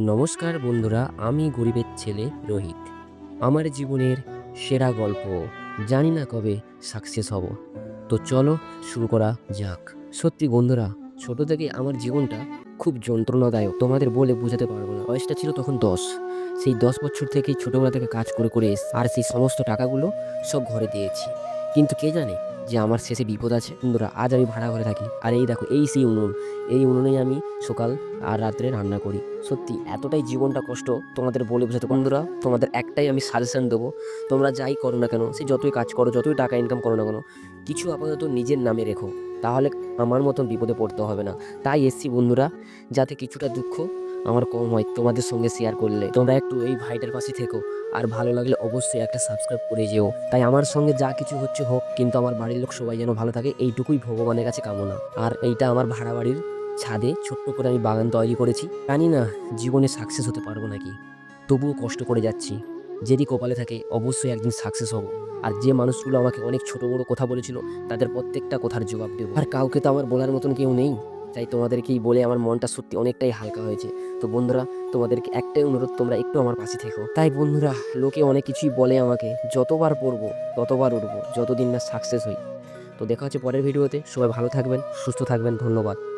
নমস্কার বন্ধুরা, আমি গরিবের ছেলে রোহিত। আমার জীবনের সেরা গল্প, জানি না কবে সাকসেস হব। তো চলো শুরু করা যাক। সত্যি বন্ধুরা, ছোট থেকে আমার জীবনটা খুব যন্ত্রণাদায়ক, তোমাদের বলে বোঝাতে পারব না। বয়সটা ছিল তখন দশ। সেই দশ বছর থেকেই ছোটোবেলা থেকে কাজ করে করে আর সেই সমস্ত টাকাগুলো সব ঘরে দিয়েছি। কিন্তু কে জানে যে আমার শেষে বিপদ আছে। বন্ধুরা, আজ আমি ভাড়া ঘরে থাকি। আর এই দেখো, এই সেই উনুন। এই উনুনেই আমি সকাল আর রাত্রে রান্না করি। সত্যি, এতটাই জীবনটা কষ্ট তোমাদের বলে বোঝাতে বন্ধুরা, তোমাদের একটাই আমি সাজেশন দেবো। তোমরা যাই করো না কেন, সে যতই কাজ করো, যতই টাকা ইনকাম করো না কেন, কিছু আপাতত নিজের নামে রেখো। তাহলে আমার মতন বিপদে পড়তে হবে না। তাই এসছি বন্ধুরা, যাতে কিছুটা দুঃখ আমার কম হয় তোমাদের সঙ্গে শেয়ার করলে। তোমরা একটু এই ভাইটার পাশে থেকো। আর ভালো লাগলে অবশ্যই একটা সাবস্ক্রাইব করে যেও। তাই আমার সঙ্গে যা কিছু হচ্ছে হোক, কিন্তু আমার বাড়ির লোক সবাই যেন ভালো থাকে, এইটুকুই ভগবানের কাছে কামনা। আর এইটা আমার ভাড়া বাড়ির ছাদে ছোট্ট করে আমি বাগান তৈরি করেছি। জানি না জীবনে সাকসেস হতে পারব নাকি। তবুও কষ্ট করে যাচ্ছি। যেদি কপালে থাকে, অবশ্যই একদিন সাকসেস হব। আর যে মানুষগুলো আমাকে অনেক ছোট বড় কথা বলেছিল, তাদের প্রত্যেকটা কথার জবাব দেবো। আর কাউকে তো আমার বলার মতন কেউ নেই। তাই তোমাদেরকেই বলে আমার মনটা সত্যি অনেকটাই হালকা হয়েছে। তো বন্ধুরা, তোমাদেরকে একটাই অনুরোধ, তোমরা একটু আমার পাশে থেকো। তাই বন্ধুরা, লোকে অনেক কিছুই বলে আমাকে, যতবার পড়ব ততবার উঠবো, যতদিন না সাকসেস হই। তো দেখা হচ্ছে পরের ভিডিওতে। সবাই ভালো থাকবেন, সুস্থ থাকবেন, ধন্যবাদ।